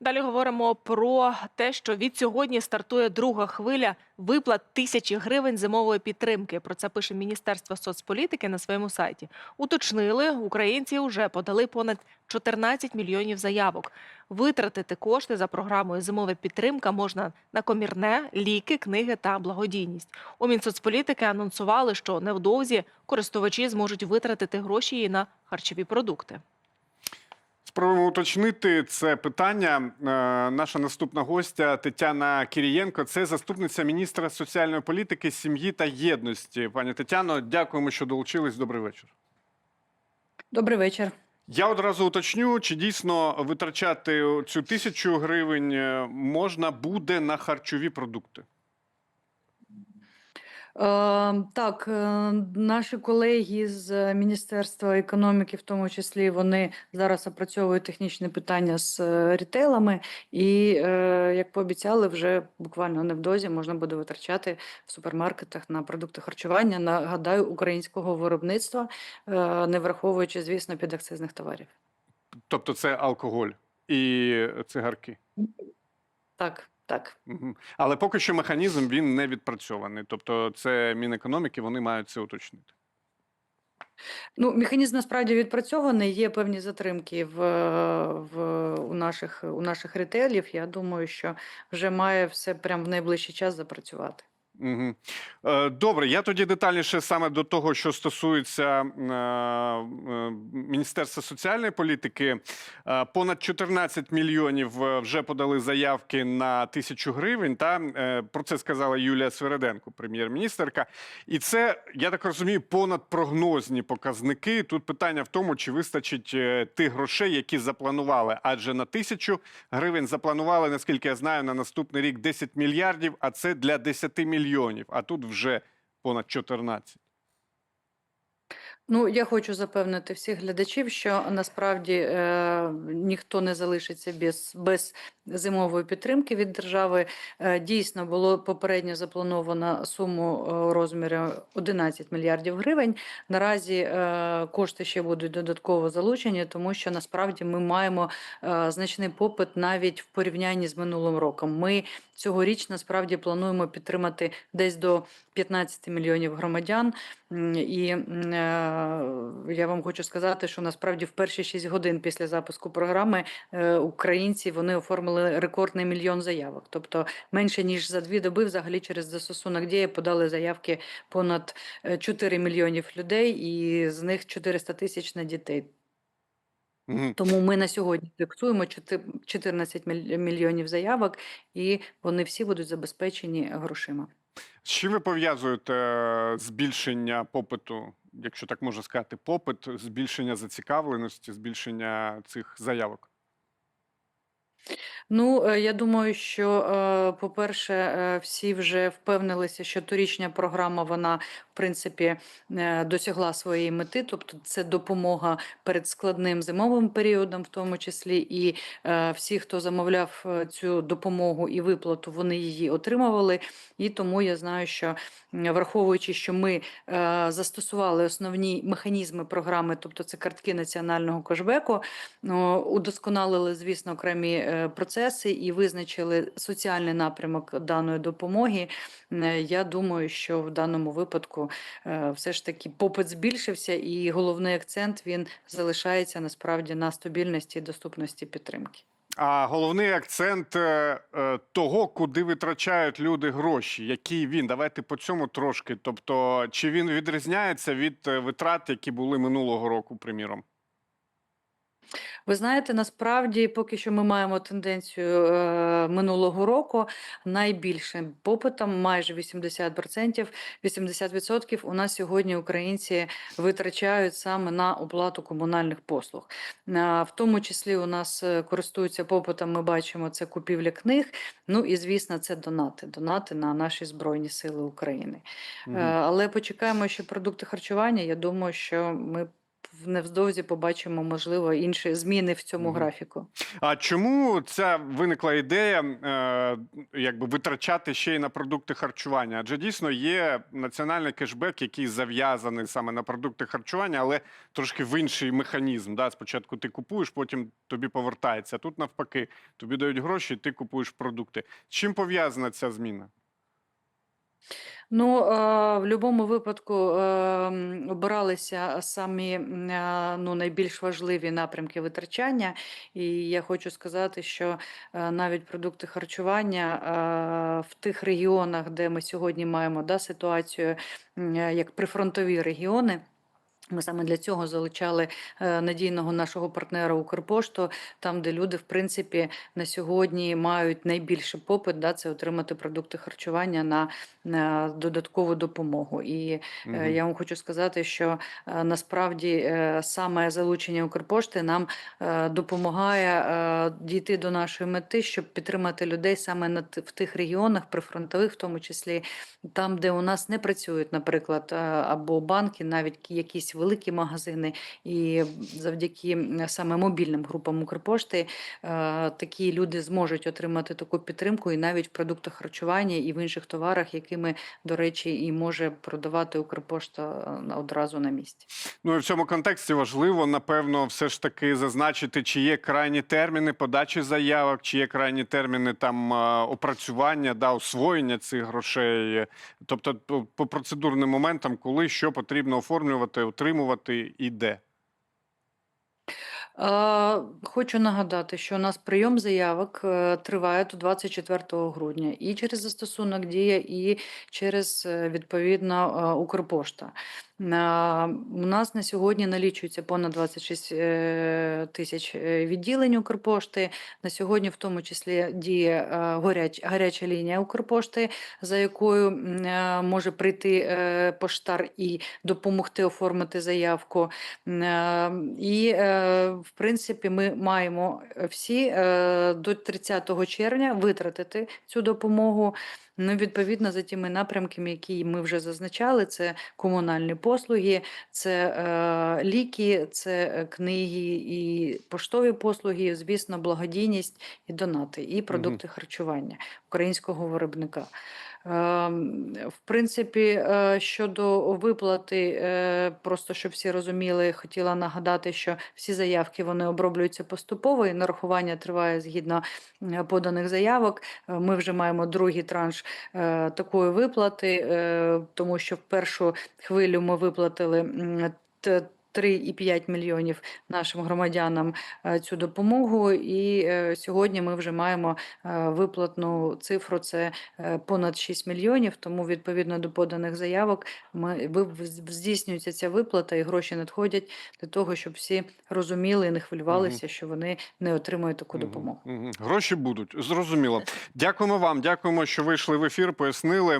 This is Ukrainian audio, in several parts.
Далі говоримо про те, що від сьогодні стартує друга хвиля виплат тисячі гривень зимової підтримки. Про це пише Міністерство соцполітики на своєму сайті. Уточнили, українці вже подали понад 14 мільйонів заявок. Витратити кошти за програмою Зимова підтримка можна на комірне, ліки, книги та благодійність. У Мінсоцполітики анонсували, що невдовзі користувачі зможуть витратити гроші і на харчові продукти. Спробуємо уточнити це питання. Е, Наша наступна гостя Тетяна Кірієнко. Це заступниця міністра соціальної політики, сім'ї та єдності. Пані Тетяно, дякуємо, що долучились. Добрий вечір. Добрий вечір. Я одразу уточню, чи дійсно витрачати цю тисячу гривень е, можна буде на харчові продукти. Е, так, е, наші колеги з Міністерства економіки, в тому числі, вони зараз опрацьовують технічні питання з е, рітейлами, і е, як пообіцяли, вже буквально невдовзі можна буде витрачати в супермаркетах на продукти харчування. Нагадаю, українського виробництва, не враховуючи, звісно, підакцизних товарів. Тобто це алкоголь і цигарки. Так, так. Але поки що механізм він не відпрацьований. Тобто, це Мінекономіки, вони мають це уточнити. Ну, механізм насправді відпрацьований. Є певні затримки в, в у наших у наших ретейлів. Я думаю, що вже має все прямо в найближчий час запрацювати. Е, добре, я тоді детальніше саме до того, що стосується е, е, Міністерства соціальної політики. Понад 14 мільйонів вже подали заявки на тисячу гривень. Та про це сказала Юлія Свереденко, прем'єр-міністерка. І це, я так розумію, понадпрогнозні показники. Тут питання в тому, чи вистачить тих грошей, які запланували. Адже на тисячу гривень запланували, наскільки я знаю, на наступний рік 10 мільярдів, а це для 10 мільйонів. А тут вже понад 14. Ну, я хочу запевнити всіх глядачів, що насправді е, ніхто не залишиться без, без зимової підтримки від держави. Е, дійсно, було попередньо заплановано суму е, розмірі 11 мільярдів гривень. Наразі е, кошти ще будуть додатково залучені, тому що насправді ми маємо е, значний попит навіть в порівнянні з минулим роком. Ми цьогоріч насправді плануємо підтримати десь до 15 мільйонів громадян. І е, я вам хочу сказати, що насправді в перші 6 годин після запуску програми е, українці вони оформили рекордний мільйон заявок. Тобто менше ніж за дві доби, взагалі через застосунок дія подали заявки понад е, 4 мільйонів людей, і з них 400 тисяч на дітей. Тому ми на сьогодні фіксуємо чотир- 14 міль- мільйонів заявок, і вони всі будуть забезпечені грошима. З чим ви пов'язуєте е, збільшення попиту, якщо так можна сказати, попит, збільшення зацікавленості, збільшення цих заявок? Ну, е, я думаю, що, е, по-перше, е, всі вже впевнилися, що торічня програма, вона, в принципі, досягла своєї мети, тобто це допомога перед складним зимовим періодом, в тому числі, і всі, хто замовляв цю допомогу і виплату, вони її отримували. І тому я знаю, що враховуючи, що ми застосували основні механізми програми, тобто це картки національного кешбеку, Ну, удосконалили, звісно, окремі процеси і визначили соціальний напрямок даної допомоги. Е, Я думаю, що в даному випадку е, все ж таки попит збільшився, і головний акцент він залишається насправді на стабільності і доступності підтримки. А головний акцент е, е, того, куди витрачають люди гроші, який він? Давайте по цьому трошки. Тобто, чи він відрізняється від е, витрат, які були минулого року, приміром? Ви знаєте, насправді поки що ми маємо тенденцію е, минулого року найбільшим попитом, майже 80%, 80% у нас сьогодні українці витрачають саме на оплату комунальних послуг. А, В тому числі у нас е, користуються попитом, ми бачимо це купівля книг. Ну і звісно, це донати. Донати на наші Збройні Сили України. Е, Але почекаємо ще продукти харчування. Я думаю, що ми невдовзі побачимо, можливо, інші зміни в цьому Мгм. графіку. А чому ця виникла ідея е, якби витрачати ще й на продукти харчування? Адже дійсно є національний кешбек, який зав'язаний саме на продукти харчування, але трошки в інший механізм. Да? Спочатку ти купуєш, потім тобі повертається. Тут навпаки, тобі дають гроші, ти купуєш продукти. Чим пов'язана ця зміна? Ну, в будь-якому випадку обиралися самі е, ну, найбільш важливі напрямки витрачання. І я хочу сказати, що е, навіть продукти харчування в тих регіонах, де ми сьогодні маємо да, ситуацію як прифронтові регіони. Ми саме для цього залучали е, надійного нашого партнера Укрпошту, там, де люди, в принципі, на сьогодні мають найбільший попит, да, це отримати продукти харчування на, на додаткову допомогу. І Мгм. я вам хочу сказати, що е, насправді саме залучення Укрпошти нам допомагає дійти до нашої мети, щоб підтримати людей саме на в тих регіонах, прифронтових, в тому числі там, де у нас не працюють, наприклад, або банки, навіть якісь великі магазини, і завдяки саме мобільним групам Укрпошти е, такі люди зможуть отримати таку підтримку і навіть в продуктах харчування і в інших товарах, якими, до речі, і може продавати Укрпошта е, одразу на місці. Ну і в цьому контексті важливо, напевно, все ж таки зазначити, чи є крайні терміни подачі заявок, чи є крайні терміни там е, опрацювання, да, освоєння цих грошей. Тобто, по- процедурним моментам, коли що потрібно оформлювати, отримувати і де. Хочу нагадати, що у нас прийом заявок е, триває до 24 грудня і через застосунок Дія, і через е, відповідно Укрпошта. У нас на сьогодні налічується понад 26 е, тисяч е, відділень Укрпошти. На сьогодні, в тому числі, діє е, гаряча лінія Укрпошти, за якою може прийти поштар і допомогти оформити заявку. І, в принципі, ми маємо всі до 30 червня витратити цю допомогу. Ну, відповідно, за тими напрямками, які ми вже зазначали, це комунальні послуги, це е, ліки, це е, книги і поштові послуги, звісно, благодійність і донати, і продукти харчування українського виробника. Ем, В принципі, е, щодо виплати, е, просто щоб всі розуміли, хотіла нагадати, що всі заявки вони оброблюються поступово, і нарахування триває згідно е, поданих заявок. Ми вже маємо другий транш такої виплати, тому що в першу хвилю ми виплатили 3,5 мільйонів нашим громадянам е, цю допомогу. І е, сьогодні ми вже маємо е, виплатну цифру це понад 6 мільйонів. Тому відповідно до поданих заявок ми здійснюється ця виплата, і гроші надходять для того, щоб всі розуміли і не хвилювалися, що вони не отримують таку допомогу. мгм. Гроші будуть, зрозуміло. Дякуємо вам, дякуємо, що вийшли в ефір. Пояснили.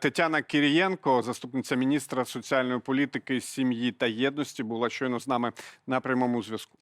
Тетяна Кірієнко, заступниця міністра соціальної політики, сім'ї та єдності, була щойно з нами на прямому зв'язку.